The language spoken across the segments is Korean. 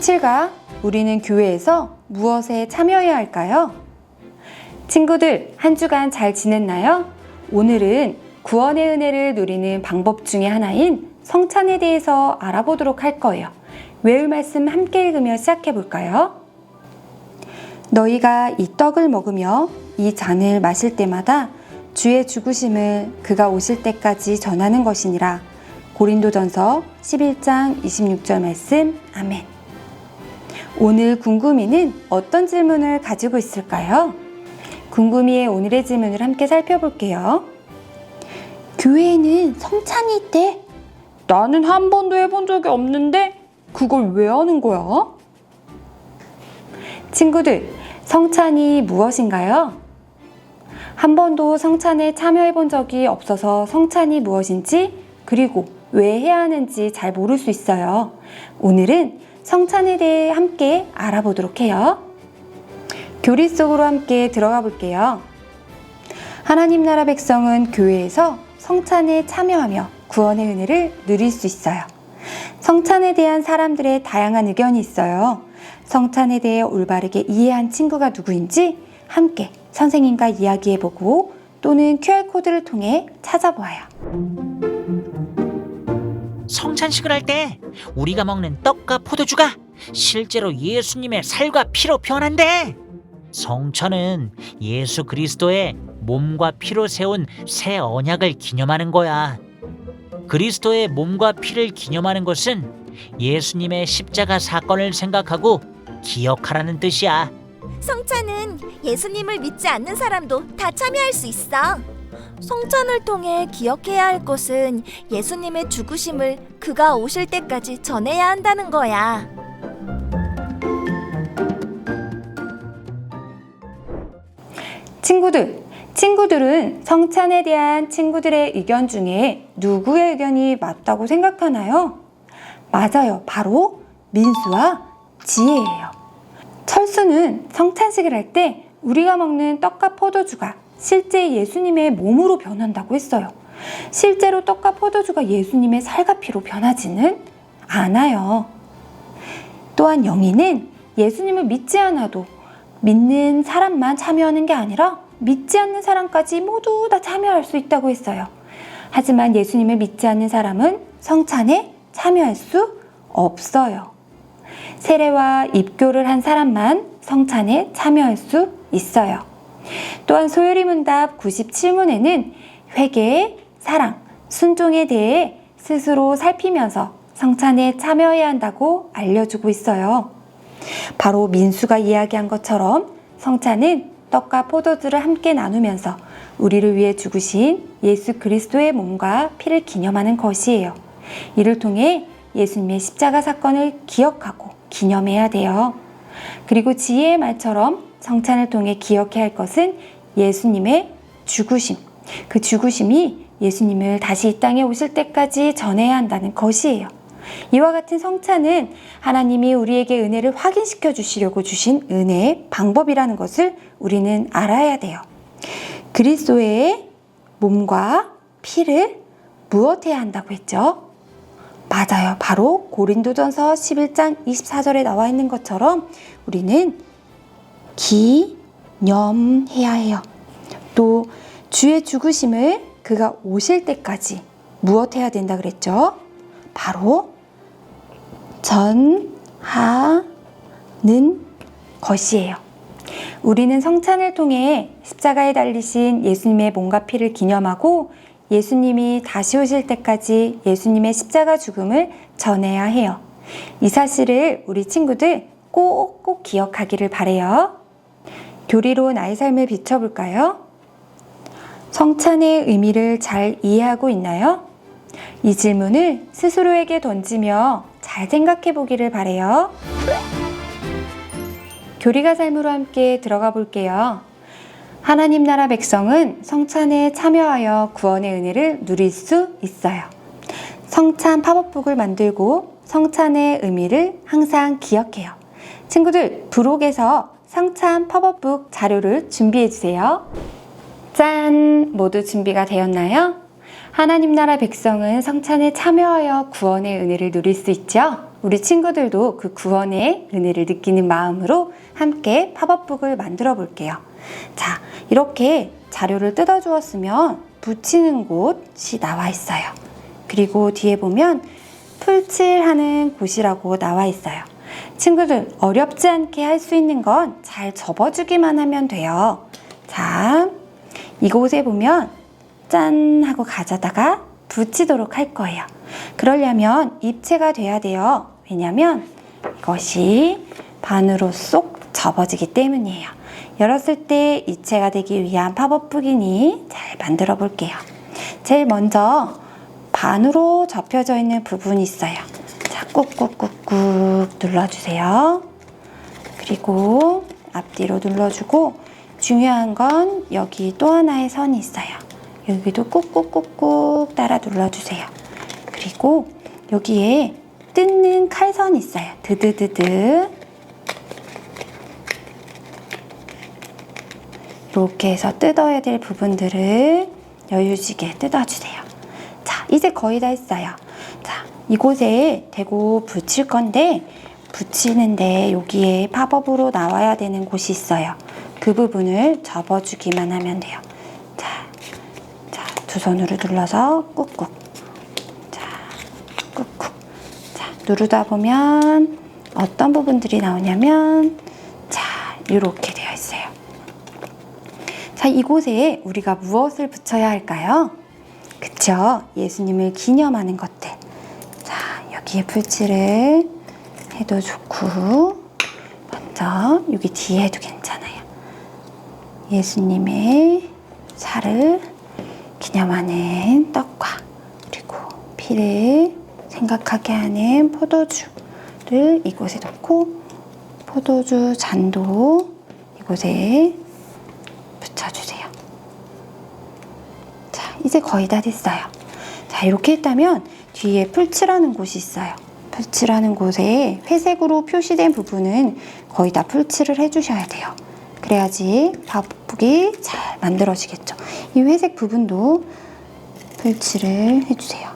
17가 우리는 교회에서 무엇에 참여해야 할까요? 친구들, 한 주간 잘 지냈나요? 오늘은 구원의 은혜를 누리는 방법 중에 하나인 성찬에 대해서 알아보도록 할 거예요. 외울 말씀 함께 읽으며 시작해 볼까요? 너희가 이 떡을 먹으며 이 잔을 마실 때마다 주의 죽으심을 그가 오실 때까지 전하는 것이니라. 고린도전서 11장 26절 말씀. 아멘. 오늘 궁금이는 어떤 질문을 가지고 있을까요? 궁금이의 오늘의 질문을 함께 살펴볼게요. 교회에는 성찬이 있대. 나는 한 번도 해본 적이 없는데 그걸 왜 하는 거야? 친구들, 성찬이 무엇인가요? 한 번도 성찬에 참여해 본 적이 없어서 성찬이 무엇인지 그리고 왜 해야 하는지 잘 모를 수 있어요. 오늘은 성찬에 대해 함께 알아보도록 해요. 교리 속으로 함께 들어가 볼게요. 하나님 나라 백성은 교회에서 성찬에 참여하며 구원의 은혜를 누릴 수 있어요. 성찬에 대한 사람들의 다양한 의견이 있어요. 성찬에 대해 올바르게 이해한 친구가 누구인지 함께 선생님과 이야기해보고 또는 QR코드를 통해 찾아보아요. 성찬식을 할 때 우리가 먹는 떡과 포도주가 실제로 예수님의 살과 피로 변한대. 성찬은 예수 그리스도의 몸과 피로 세운 새 언약을 기념하는 거야. 그리스도의 몸과 피를 기념하는 것은 예수님의 십자가 사건을 생각하고 기억하라는 뜻이야. 성찬은 예수님을 믿지 않는 사람도 다 참여할 수 있어. 성찬을 통해 기억해야 할 것은 예수님의 죽으심을 그가 오실 때까지 전해야 한다는 거야. 친구들, 친구들은 성찬에 대한 친구들의 의견 중에 누구의 의견이 맞다고 생각하나요? 맞아요. 바로 민수와 지혜예요. 철수는 성찬식을 할 때 우리가 먹는 떡과 포도주가 실제 예수님의 몸으로 변한다고 했어요. 실제로 떡과 포도주가 예수님의 살과 피로 변하지는 않아요. 또한 영희는 예수님을 믿지 않아도 믿는 사람만 참여하는 게 아니라 믿지 않는 사람까지 모두 다 참여할 수 있다고 했어요. 하지만 예수님을 믿지 않는 사람은 성찬에 참여할 수 없어요. 세례와 입교를 한 사람만 성찬에 참여할 수 있어요. 또한 소요리 문답 97문에는 회개, 사랑, 순종에 대해 스스로 살피면서 성찬에 참여해야 한다고 알려주고 있어요. 바로 민수가 이야기한 것처럼 성찬은 떡과 포도주를 함께 나누면서 우리를 위해 죽으신 예수 그리스도의 몸과 피를 기념하는 것이에요. 이를 통해 예수님의 십자가 사건을 기억하고 기념해야 돼요. 그리고 지혜의 말처럼 성찬을 통해 기억해야 할 것은 예수님의 죽으심. 그 죽으심이 예수님을 다시 이 땅에 오실 때까지 전해야 한다는 것이에요. 이와 같은 성찬은 하나님이 우리에게 은혜를 확인시켜 주시려고 주신 은혜의 방법이라는 것을 우리는 알아야 돼요. 그리스도의 몸과 피를 무엇해야 한다고 했죠? 맞아요. 바로 고린도전서 11장 24절에 나와 있는 것처럼 우리는 기념해야 해요. 또 주의 죽으심을 그가 오실 때까지 무엇해야 된다 그랬죠? 바로 전하는 것이에요. 우리는 성찬을 통해 십자가에 달리신 예수님의 몸과 피를 기념하고 예수님이 다시 오실 때까지 예수님의 십자가 죽음을 전해야 해요. 이 사실을 우리 친구들 꼭꼭 기억하기를 바래요. 교리로 나의 삶을 비춰볼까요? 성찬의 의미를 잘 이해하고 있나요? 이 질문을 스스로에게 던지며 잘 생각해 보기를 바래요. 교리가 삶으로 함께 들어가 볼게요. 하나님 나라 백성은 성찬에 참여하여 구원의 은혜를 누릴 수 있어요. 성찬 팝업북을 만들고 성찬의 의미를 항상 기억해요. 친구들, 부록에서 성찬 팝업북 자료를 준비해 주세요. 짠! 모두 준비가 되었나요? 하나님 나라 백성은 성찬에 참여하여 구원의 은혜를 누릴 수 있죠? 우리 친구들도 그 구원의 은혜를 느끼는 마음으로 함께 팝업북을 만들어 볼게요. 자, 이렇게 자료를 뜯어 주었으면 붙이는 곳이 나와 있어요. 그리고 뒤에 보면 풀칠하는 곳이라고 나와 있어요. 친구들, 어렵지 않게 할 수 있는 건 잘 접어주기만 하면 돼요. 자, 이곳에 보면 짠 하고 가져다가 붙이도록 할 거예요. 그러려면 입체가 돼야 돼요. 왜냐면 이것이 반으로 쏙 접어지기 때문이에요. 열었을 때 입체가 되기 위한 팝업북이니 잘 만들어 볼게요. 제일 먼저 반으로 접혀져 있는 부분이 있어요. 자, 꾹꾹꾹꾹 눌러주세요. 그리고 앞뒤로 눌러주고 중요한 건 여기 또 하나의 선이 있어요. 여기도 꾹꾹꾹꾹 따라 눌러주세요. 그리고 여기에 뜯는 칼선이 있어요. 드드드드. 이렇게 해서 뜯어야 될 부분들을 여유지게 뜯어주세요. 자, 이제 거의 다 했어요. 자, 이곳에 대고 붙일 건데, 붙이는데 여기에 팝업으로 나와야 되는 곳이 있어요. 그 부분을 접어주기만 하면 돼요. 자, 자, 두 손으로 눌러서 꾹꾹. 자, 꾹꾹. 자, 누르다 보면 어떤 부분들이 나오냐면, 자, 이렇게 되어 있어요. 자, 이곳에 우리가 무엇을 붙여야 할까요? 그쵸? 예수님을 기념하는 것들. 자, 여기에 풀칠을 해도 좋고, 먼저 여기 뒤에 해도 괜찮아요. 예수님의 살을 기념하는 떡과 그리고 피를 생각하게 하는 포도주를 이곳에 놓고 포도주 잔도 이곳에 붙여주세요. 자, 이제 거의 다 됐어요. 자, 이렇게 했다면 뒤에 풀칠하는 곳이 있어요. 풀칠하는 곳에 회색으로 표시된 부분은 거의 다 풀칠을 해주셔야 돼요. 그래야지 밥북이 잘 만들어지겠죠. 이 회색 부분도 풀칠을 해주세요.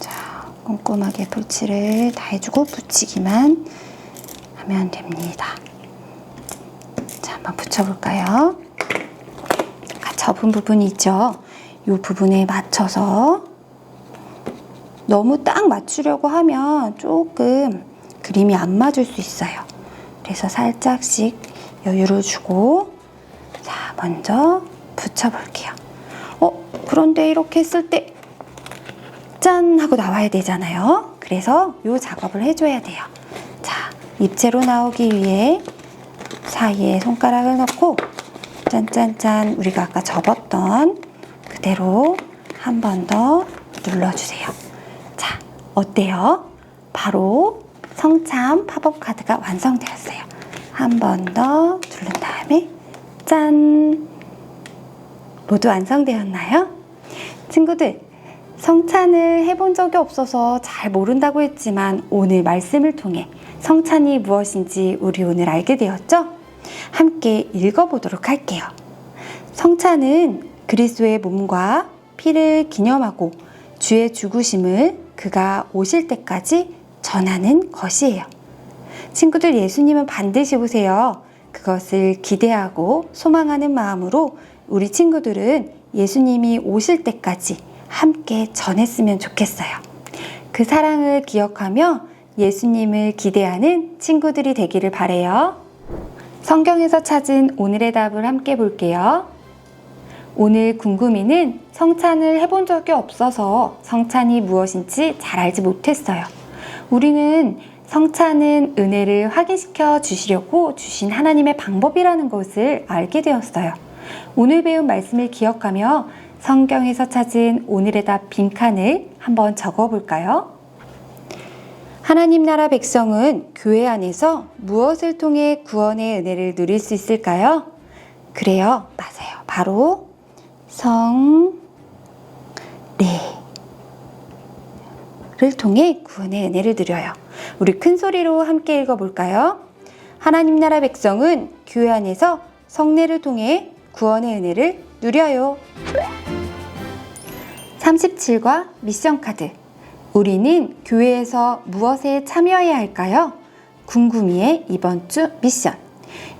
자, 꼼꼼하게 풀칠을 다 해주고 붙이기만 하면 됩니다. 자, 한번 붙여볼까요? 아까 접은 부분이 있죠? 이 부분에 맞춰서 너무 딱 맞추려고 하면 조금 그림이 안 맞을 수 있어요. 그래서 살짝씩 여유를 주고 자, 먼저 붙여볼게요. 어, 그런데 이렇게 했을 때 짠! 하고 나와야 되잖아요. 그래서 이 작업을 해줘야 돼요. 자, 입체로 나오기 위해 사이에 손가락을 넣고 짠짠짠 우리가 아까 접었던 그대로 한 번 더 눌러주세요. 자, 어때요? 바로 성참 팝업 카드가 완성되었어요. 한 번 더 누른 다음에 짠! 모두 완성되었나요? 친구들, 성찬을 해본 적이 없어서 잘 모른다고 했지만 오늘 말씀을 통해 성찬이 무엇인지 우리 오늘 알게 되었죠? 함께 읽어보도록 할게요. 성찬은 그리스도의 몸과 피를 기념하고 주의 죽으심을 그가 오실 때까지 전하는 것이에요. 친구들 예수님은 반드시 오세요. 그것을 기대하고 소망하는 마음으로 우리 친구들은 예수님이 오실 때까지 함께 전했으면 좋겠어요. 그 사랑을 기억하며 예수님을 기대하는 친구들이 되기를 바래요. 성경에서 찾은 오늘의 답을 함께 볼게요. 오늘 궁금이는 성찬을 해본 적이 없어서 성찬이 무엇인지 잘 알지 못했어요. 우리는 성찬은 은혜를 확인시켜 주시려고 주신 하나님의 방법이라는 것을 알게 되었어요. 오늘 배운 말씀을 기억하며 성경에서 찾은 오늘의 답 빈칸을 한번 적어 볼까요? 하나님 나라 백성은 교회 안에서 무엇을 통해 구원의 은혜를 누릴 수 있을까요? 그래요. 맞아요. 바로 성, 례를 통해 구원의 은혜를 누려요. 우리 큰 소리로 함께 읽어볼까요? 하나님 나라 백성은 교회 안에서 성례를 통해 구원의 은혜를 누려요. 37과 미션 카드. 우리는 교회에서 무엇에 참여해야 할까요? 궁금이의 이번 주 미션.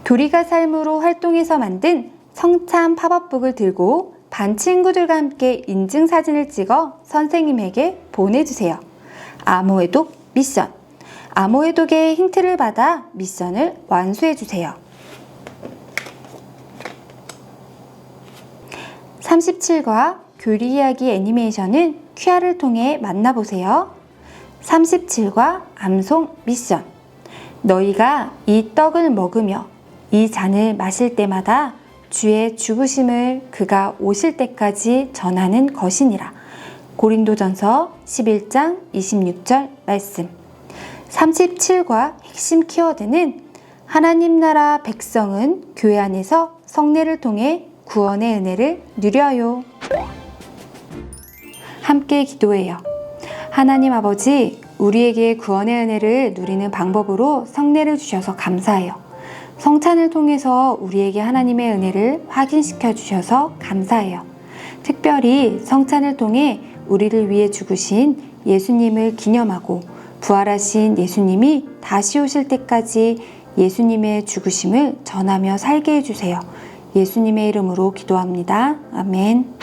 교리가 삶으로 활동해서 만든 성참 팝업북을 들고 반 친구들과 함께 인증 사진을 찍어 선생님에게 보내주세요. 암호해독 미션. 암호해독의 힌트를 받아 미션을 완수해주세요. 37과 교리 이야기 애니메이션은 QR을 통해 만나보세요. 37과 암송 미션. 너희가 이 떡을 먹으며 이 잔을 마실 때마다 주의 죽으심을 그가 오실 때까지 전하는 것이니라. 고린도전서 11장 26절 말씀. 37과 핵심 키워드는 하나님 나라 백성은 교회 안에서 성례를 통해 구원의 은혜를 누려요. 함께 기도해요. 하나님 아버지, 우리에게 구원의 은혜를 누리는 방법으로 성례를 주셔서 감사해요. 성찬을 통해서 우리에게 하나님의 은혜를 확인시켜 주셔서 감사해요. 특별히 성찬을 통해 우리를 위해 죽으신 예수님을 기념하고 부활하신 예수님이 다시 오실 때까지 예수님의 죽으심을 전하며 살게 해주세요. 예수님의 이름으로 기도합니다. 아멘.